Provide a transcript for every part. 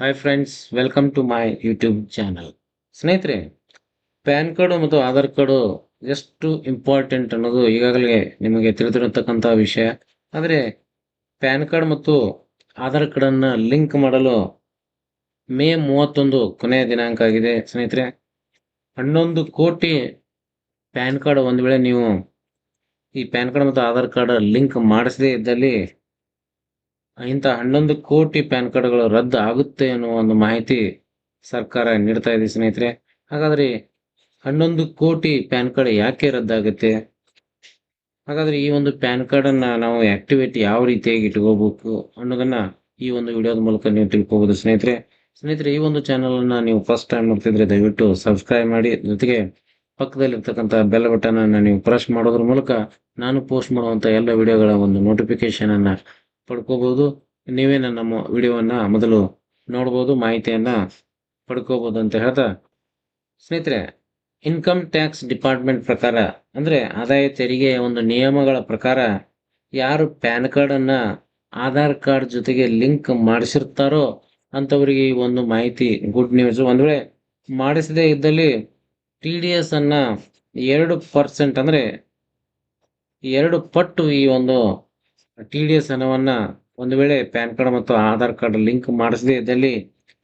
Hi friends welcome to my YouTube channel ಸ್ನೇಹಿತರೆ, PAN card ಮತ್ತು Aadhaar card ಎಷ್ಟು important ಅನ್ನೋದು ಈಗಾಗಲೇ ನಿಮಗೆ ತಿಳಿದಿರತಕ್ಕಂಥ ವಿಷಯ. ಆದರೆ, ಪ್ಯಾನ್ ಕಾರ್ಡ್ ಮತ್ತು ಆಧಾರ್ ಕಾರ್ಡನ್ನು ಲಿಂಕ್ ಮಾಡಲು ಮೇ ಮೂವತ್ತೊಂದು ಕೊನೆಯ ದಿನಾಂಕ ಆಗಿದೆ. ಸ್ನೇಹಿತರೆ, ಹನ್ನೊಂದು ಕೋಟಿ ಪ್ಯಾನ್ ಕಾರ್ಡ್ ಒಂದು ವೇಳೆ ನೀವು ಈ ಪ್ಯಾನ್ ಕಾರ್ಡ್ ಮತ್ತು ಆಧಾರ್ ಕಾರ್ಡ್ ಲಿಂಕ್ ಮಾಡಿಸದೇ ಇದ್ದಲ್ಲಿ ಇಂಥ ಹನ್ನೊಂದು ಕೋಟಿ ಪ್ಯಾನ್ ಕಾರ್ಡ್ಗಳು ರದ್ದು ಆಗುತ್ತೆ ಅನ್ನೋ ಒಂದು ಮಾಹಿತಿ ಸರ್ಕಾರ ನೀಡ್ತಾ ಇದೆ ಸ್ನೇಹಿತರೆ. ಹಾಗಾದ್ರೆ ಹನ್ನೊಂದು ಕೋಟಿ ಪ್ಯಾನ್ ಕಾರ್ಡ್ ಯಾಕೆ ರದ್ದಾಗುತ್ತೆ? ಹಾಗಾದ್ರೆ ಈ ಒಂದು ಪ್ಯಾನ್ ಕಾರ್ಡ್ ಅನ್ನ ನಾವು ಆಕ್ಟಿವೇಟ್ ಯಾವ ರೀತಿಯಾಗಿ ಇಟ್ಕೋಬೇಕು ಅನ್ನೋದನ್ನ ಈ ಒಂದು ವಿಡಿಯೋದ ಮೂಲಕ ನೀವು ತಿಳ್ಕೋಬಹುದು ಸ್ನೇಹಿತರೆ. ಸ್ನೇಹಿತರೆ, ಈ ಒಂದು ಚಾನಲ್ ಅನ್ನ ನೀವು ಫಸ್ಟ್ ಟೈಮ್ ನೋಡ್ತಿದ್ರೆ ದಯವಿಟ್ಟು ಸಬ್ಸ್ಕ್ರೈಬ್ ಮಾಡಿ. ಜೊತೆಗೆ ಪಕ್ಕದಲ್ಲಿರ್ತಕ್ಕಂಥ ಬೆಲ್ ಬಟನ್ ಅನ್ನ ನೀವು ಪ್ರೆಸ್ ಮಾಡೋದ್ರ ಮೂಲಕ ನಾನು ಪೋಸ್ಟ್ ಮಾಡುವಂತ ಎಲ್ಲ ವಿಡಿಯೋಗಳ ಒಂದು ನೋಟಿಫಿಕೇಶನ್ ಅನ್ನ ಪಡ್ಕೋಬಹುದು. ನೀವೇ ನಮ್ಮ ವಿಡಿಯೋವನ್ನ ಮೊದಲು ನೋಡ್ಬೋದು, ಮಾಹಿತಿಯನ್ನ ಪಡ್ಕೋಬಹುದು ಅಂತ ಹೇಳ್ತಾ. ಸ್ನೇಹಿತರೆ ಇನ್ಕಮ್ ಟ್ಯಾಕ್ಸ್ ಡಿಪಾರ್ಟ್ಮೆಂಟ್ ಪ್ರಕಾರ, ಅಂದ್ರೆ ಆದಾಯ ತೆರಿಗೆಯ ಒಂದು ನಿಯಮಗಳ ಪ್ರಕಾರ ಯಾರು ಪ್ಯಾನ್ ಕಾರ್ಡ್ ಅನ್ನ ಆಧಾರ್ ಕಾರ್ಡ್ ಜೊತೆಗೆ ಲಿಂಕ್ ಮಾಡಿಸಿರ್ತಾರೋ ಅಂತವರಿಗೆ ಈ ಒಂದು ಮಾಹಿತಿ ಗುಡ್ ನ್ಯೂಸ್. ಒಂದ್ ವೇಳೆ ಮಾಡಿಸದೇ ಇದ್ದಲ್ಲಿ ಟಿ ಡಿ ಎಸ್ ಅನ್ನ ಎರಡು ಪರ್ಸೆಂಟ್ ಅಂದ್ರೆ ಎರಡು ಪಟ್ಟು ಈ ಒಂದು ಟಿ ಡಿ ಎಸ್ ಹಣವನ್ನು ಒಂದು ವೇಳೆ ಪ್ಯಾನ್ ಕಾರ್ಡ್ ಮತ್ತು ಆಧಾರ್ ಕಾರ್ಡ್ ಲಿಂಕ್ ಮಾಡಿಸದೇ ಇದ್ದಲ್ಲಿ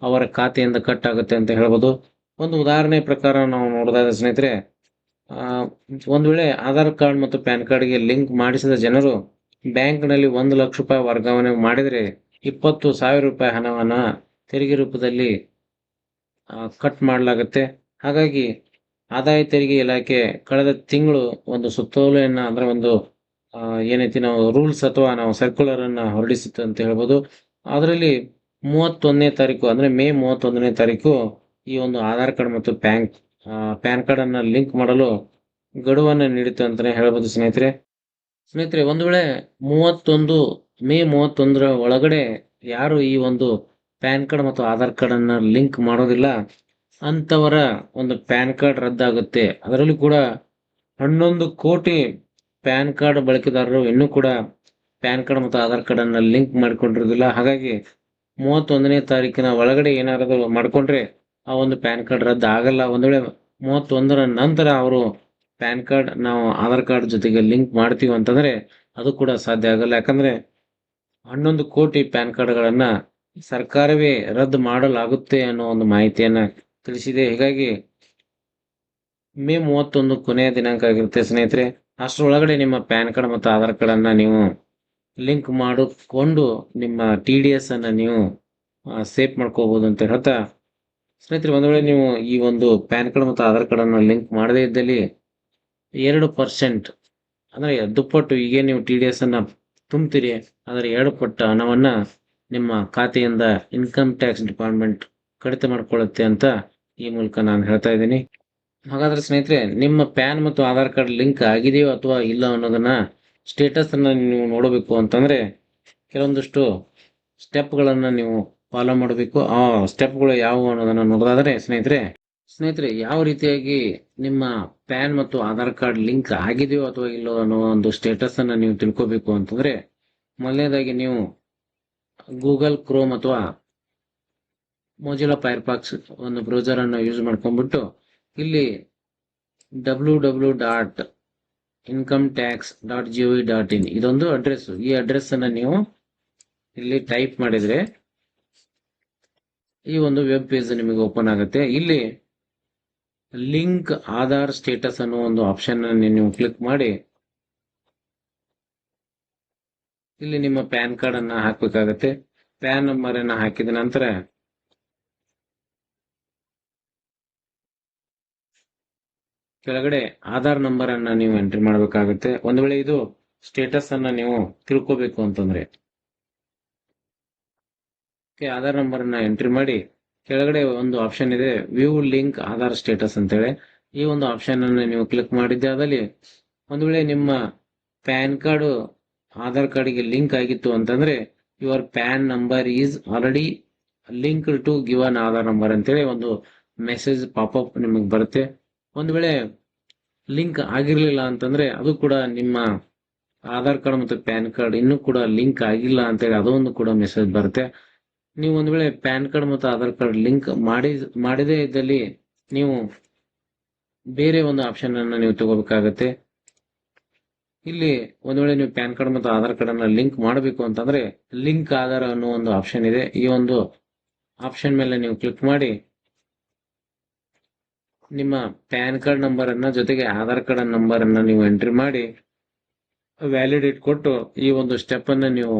ಅವರ ಖಾತೆಯಿಂದ ಕಟ್ ಆಗುತ್ತೆ ಅಂತ ಹೇಳ್ಬೋದು. ಒಂದು ಉದಾಹರಣೆ ಪ್ರಕಾರ ನಾವು ನೋಡಿದಾಗ ಸ್ನೇಹಿತರೆ ಒಂದು ವೇಳೆ ಆಧಾರ್ ಕಾರ್ಡ್ ಮತ್ತು ಪ್ಯಾನ್ ಕಾರ್ಡ್ಗೆ ಲಿಂಕ್ ಮಾಡಿಸಿದ ಜನರು ಬ್ಯಾಂಕ್ನಲ್ಲಿ ಒಂದು ಲಕ್ಷ ರೂಪಾಯಿ ವರ್ಗಾವಣೆ ಮಾಡಿದರೆ ಇಪ್ಪತ್ತು ಸಾವಿರ ರೂಪಾಯಿ ಹಣವನ್ನು ತೆರಿಗೆ ರೂಪದಲ್ಲಿ ಕಟ್ ಮಾಡಲಾಗುತ್ತೆ. ಹಾಗಾಗಿ ಆದಾಯ ತೆರಿಗೆ ಇಲಾಖೆ ಕಳೆದ ತಿಂಗಳು ಒಂದು ಸುತ್ತೋಲೆಯನ್ನು ಅಂದರೆ ಒಂದು ಏನೈತಿ ನಾವು ರೂಲ್ಸ್ ಅಥವಾ ನಾವು ಸರ್ಕ್ಯುಲರ್ ಅನ್ನ ಹೊರಡಿಸಿತ್ತು ಅಂತ ಹೇಳ್ಬೋದು. ಅದರಲ್ಲಿ ಮೂವತ್ತೊಂದನೇ ತಾರೀಕು, ಅಂದ್ರೆ ಮೇ ಮೂವತ್ತೊಂದನೇ ತಾರೀಕು ಈ ಒಂದು ಆಧಾರ್ ಕಾರ್ಡ್ ಮತ್ತು ಪ್ಯಾನ್ ಪ್ಯಾನ್ ಕಾರ್ಡ್ ಅನ್ನ ಲಿಂಕ್ ಮಾಡಲು ಗಡುವನ್ನು ನೀಡಿತು ಅಂತಾನೆ ಹೇಳ್ಬೋದು ಸ್ನೇಹಿತರೆ. ಸ್ನೇಹಿತರೆ, ಒಂದು ವೇಳೆ ಮೂವತ್ತೊಂದು, ಮೇ ಮೂವತ್ತೊಂದರ ಒಳಗಡೆ ಯಾರು ಈ ಒಂದು ಪ್ಯಾನ್ ಕಾರ್ಡ್ ಮತ್ತು ಆಧಾರ್ ಕಾರ್ಡ್ ಅನ್ನ ಲಿಂಕ್ ಮಾಡೋದಿಲ್ಲ ಅಂತವರ ಒಂದು ಪ್ಯಾನ್ ಕಾರ್ಡ್ ರದ್ದಾಗುತ್ತೆ. ಅದರಲ್ಲಿ ಕೂಡ ಹನ್ನೊಂದು ಕೋಟಿ ಪ್ಯಾನ್ ಕಾರ್ಡ್ ಬಳಕೆದಾರರು ಇನ್ನೂ ಕೂಡ ಪ್ಯಾನ್ ಕಾರ್ಡ್ ಮತ್ತು ಆಧಾರ್ ಕಾರ್ಡ್ ಅನ್ನ ಲಿಂಕ್ ಮಾಡಿಕೊಂಡಿರೋದಿಲ್ಲ ಹಾಗಾಗಿ ಮೂವತ್ತೊಂದನೇ ತಾರೀಕಿನ ಒಳಗಡೆ ಏನಾದರೂ ಮಾಡಿಕೊಂಡ್ರೆ ಆ ಒಂದು ಪ್ಯಾನ್ ಕಾರ್ಡ್ ರದ್ದು ಆಗಲ್ಲ. ಒಂದು ವೇಳೆ ಮೂವತ್ತೊಂದರ ನಂತರ ಅವರು ಪ್ಯಾನ್ ಕಾರ್ಡ್, ನಾವು ಆಧಾರ್ ಕಾರ್ಡ್ ಜೊತೆಗೆ ಲಿಂಕ್ ಮಾಡ್ತೀವಿ ಅಂತಂದರೆ ಅದು ಕೂಡ ಸಾಧ್ಯ ಆಗಲ್ಲ. ಯಾಕಂದರೆ ಹನ್ನೊಂದು ಕೋಟಿ ಪ್ಯಾನ್ ಕಾರ್ಡ್ಗಳನ್ನು ಸರ್ಕಾರವೇ ರದ್ದು ಮಾಡಲಾಗುತ್ತೆ ಅನ್ನೋ ಒಂದು ಮಾಹಿತಿಯನ್ನು ತಿಳಿಸಿದೆ. ಹೀಗಾಗಿ ಮೇ ಮೂವತ್ತೊಂದು ಕೊನೆಯ ದಿನಾಂಕ ಆಗಿರುತ್ತೆ ಸ್ನೇಹಿತರೆ. ಅಷ್ಟರೊಳಗಡೆ ನಿಮ್ಮ ಪ್ಯಾನ್ ಕಾರ್ಡ್ ಮತ್ತು ಆಧಾರ್ ಕಾರ್ಡನ್ನು ನೀವು ಲಿಂಕ್ ಮಾಡಿಕೊಂಡು ನಿಮ್ಮ ಟಿ ಡಿ ಎಸ್ ಅನ್ನ ನೀವು ಸೇವ್ ಮಾಡ್ಕೋಬೋದು ಅಂತ ಹೇಳ್ತಾ. ಸ್ನೇಹಿತರೆ, ಒಂದು ವೇಳೆ ನೀವು ಈ ಒಂದು ಪ್ಯಾನ್ ಕಾರ್ಡ್ ಮತ್ತು ಆಧಾರ್ ಕಾರ್ಡನ್ನು ಲಿಂಕ್ ಮಾಡದೇ ಇದ್ದಲ್ಲಿ ಎರಡು ಪರ್ಸೆಂಟ್, ಅಂದರೆ ದುಪ್ಪಟ್ಟು ಈಗ ನೀವು ಟಿ ಡಿ ಎಸ್ ಅನ್ನು ತುಂಬ್ತೀರಿ ಅದರ ಎರಡು ಪಟ್ಟು ಹಣವನ್ನು ನಿಮ್ಮ ಖಾತೆಯಿಂದ ಇನ್ಕಮ್ ಟ್ಯಾಕ್ಸ್ ಡಿಪಾರ್ಟ್ಮೆಂಟ್ ಕಡಿತ ಮಾಡ್ಕೊಳ್ಳುತ್ತೆ ಅಂತ ಈ ಮೂಲಕ ನಾನು ಹೇಳ್ತಾ ಇದ್ದೀನಿ. ಹಾಗಾದ್ರೆ ಸ್ನೇಹಿತರೆ, ನಿಮ್ಮ ಪ್ಯಾನ್ ಮತ್ತು ಆಧಾರ್ ಕಾರ್ಡ್ ಲಿಂಕ್ ಆಗಿದೆಯೋ ಅಥವಾ ಇಲ್ಲ ಅನ್ನೋದನ್ನ ಸ್ಟೇಟಸ್ ಅನ್ನ ನೀವು ನೋಡಬೇಕು ಅಂತಂದ್ರೆ ಕೆಲವೊಂದಿಷ್ಟು ಸ್ಟೆಪ್ಗಳನ್ನು ನೀವು ಫಾಲೋ ಮಾಡಬೇಕು. ಆ ಸ್ಟೆಪ್ಗಳು ಯಾವುವು ಅನ್ನೋದನ್ನ ನೋಡೋದಾದ್ರೆ ಸ್ನೇಹಿತರೆ ಸ್ನೇಹಿತರೆ, ಯಾವ ರೀತಿಯಾಗಿ ನಿಮ್ಮ ಪ್ಯಾನ್ ಮತ್ತು ಆಧಾರ್ ಕಾರ್ಡ್ ಲಿಂಕ್ ಆಗಿದೆಯೋ ಅಥವಾ ಇಲ್ಲೋ ಅನ್ನೋ ಒಂದು ಸ್ಟೇಟಸ್ ಅನ್ನ ನೀವು ತಿಳ್ಕೋಬೇಕು ಅಂತಂದ್ರೆ, ಮೊದಲನೇದಾಗಿ ನೀವು ಗೂಗಲ್ ಕ್ರೋಮ್ ಅಥವಾ ಮೊಜಿಲಾ ಫೈರ್ಫಾಕ್ಸ್ ಒಂದು ಬ್ರೌಸರ್ ಅನ್ನು ಯೂಸ್ ಮಾಡ್ಕೊಂಡ್ಬಿಟ್ಟು ಇಲ್ಲಿ W W dot income tax dot G V dot in ಇದೊಂದು ಅಡ್ರೆಸ್ ಈ ಅಡ್ರೆಸ್ ಅನ್ನ ನೀವು ಇಲ್ಲಿ ಟೈಪ್ ಮಾಡಿದ್ರೆ ಈ ಒಂದು ವೆಬ್ ಪೇಜ್ ನಿಮಗೆ ಓಪನ್ ಆಗುತ್ತೆ. ಇಲ್ಲಿ ಲಿಂಕ್ ಆಧಾರ್ ಸ್ಟೇಟಸ್ ಅನ್ನೋ ಒಂದು ಆಪ್ಷನ್ ನೀವು ಕ್ಲಿಕ್ ಮಾಡಿ. ಇಲ್ಲಿ ನಿಮ್ಮ ಪ್ಯಾನ್ ಕಾರ್ಡ್ ಅನ್ನ ಹಾಕಬೇಕಾಗತ್ತೆ. ಪ್ಯಾನ್ ನಂಬರ್ ಅನ್ನ ಹಾಕಿದ ನಂತರ ಕೆಳಗಡೆ ಆಧಾರ್ ನಂಬರ್ ಅನ್ನ ನೀವು ಎಂಟ್ರಿ ಮಾಡಬೇಕಾಗುತ್ತೆ. ಒಂದು ವೇಳೆ ಇದು ಸ್ಟೇಟಸ್ ಅನ್ನ ನೀವು ತಿಳ್ಕೋಬೇಕು ಅಂತಂದ್ರೆ. ಆಧಾರ್ ನಂಬರ್ ಅನ್ನ ಎಂಟ್ರಿ ಮಾಡಿ ಕೆಳಗಡೆ ಒಂದು ಆಪ್ಷನ್ ಇದೆ ವ್ಯೂ ಲಿಂಕ್ ಆಧಾರ್ ಸ್ಟೇಟಸ್ ಅಂತೇಳಿ. ಈ ಒಂದು ಆಪ್ಷನ್ ಅನ್ನು ನೀವು ಕ್ಲಿಕ್ ಮಾಡಿದ್ದೆ ಅದಲ್ಲಿ ಒಂದು ವೇಳೆ ನಿಮ್ಮ ಪ್ಯಾನ್ ಕಾರ್ಡ್ ಆಧಾರ್ ಕಾರ್ಡ್ಗೆ ಲಿಂಕ್ ಆಗಿತ್ತು ಅಂತಂದ್ರೆ your pan number is already link to given Aadhaar number ಅಂತೇಳಿ ಒಂದು ಮೆಸೇಜ್ ಪಾಪ್ ಅಪ್ ನಿಮಗೆ ಬರುತ್ತೆ. ಒಂದು ವೇಳೆ ಲಿಂಕ್ ಆಗಿರಲಿಲ್ಲ ಅಂತಂದ್ರೆ ಅದು ಕೂಡ ನಿಮ್ಮ ಆಧಾರ್ ಕಾರ್ಡ್ ಮತ್ತು ಪ್ಯಾನ್ ಕಾರ್ಡ್ ಇನ್ನೂ ಕೂಡ ಲಿಂಕ್ ಆಗಿಲ್ಲ ಅಂತೇಳಿ ಅದೊಂದು ಕೂಡ ಮೆಸೇಜ್ ಬರುತ್ತೆ. ನೀವು ಒಂದು ವೇಳೆ ಪ್ಯಾನ್ ಕಾರ್ಡ್ ಮತ್ತು ಆಧಾರ್ ಕಾರ್ಡ್ ಲಿಂಕ್ ಮಾಡಿ, ಮಾಡದೇ ಇದ್ದಲ್ಲಿ ನೀವು ಬೇರೆ ಒಂದು ಆಪ್ಷನ್ ಅನ್ನು ನೀವು ತಗೋಬೇಕಾಗತ್ತೆ. ಇಲ್ಲಿ ಒಂದು ವೇಳೆ ನೀವು ಪ್ಯಾನ್ ಕಾರ್ಡ್ ಮತ್ತು ಆಧಾರ್ ಕಾರ್ಡ್ ಅನ್ನ ಲಿಂಕ್ ಮಾಡಬೇಕು ಅಂತಂದ್ರೆ ಲಿಂಕ್ ಆಧಾರ್ ಅನ್ನೋ ಒಂದು ಆಪ್ಷನ್ ಇದೆ. ಈ ಒಂದು ಆಪ್ಷನ್ ಮೇಲೆ ನೀವು ಕ್ಲಿಕ್ ಮಾಡಿ ನಿಮ್ಮ ಪ್ಯಾನ್ ಕಾರ್ಡ್ ನಂಬರ್ ಜೊತೆಗೆ ಆಧಾರ್ ಕಾರ್ಡ್ ನಂಬರ್ ನೀವು ಎಂಟ್ರಿ ಮಾಡಿ ವ್ಯಾಲಿಡೇಟ್ ಕೊಟ್ಟು ಈ ಒಂದು ಸ್ಟೆಪ್ ಅನ್ನ ನೀವು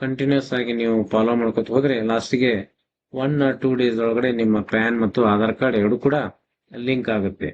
ಕಂಟಿನ್ಯೂಸ್ ಆಗಿ ನೀವು ಫಾಲೋ ಮಾಡ್ಕೊತ ಹೋದ್ರೆ ಲಾಸ್ಟ್ಗೆ ಒನ್ ಆರ್ ಟೂ ಡೇಸ್ ಒಳಗಡೆ ನಿಮ್ಮ ಪ್ಯಾನ್ ಮತ್ತು ಆಧಾರ್ ಕಾರ್ಡ್ ಎರಡು ಕೂಡ ಲಿಂಕ್ ಆಗುತ್ತೆ.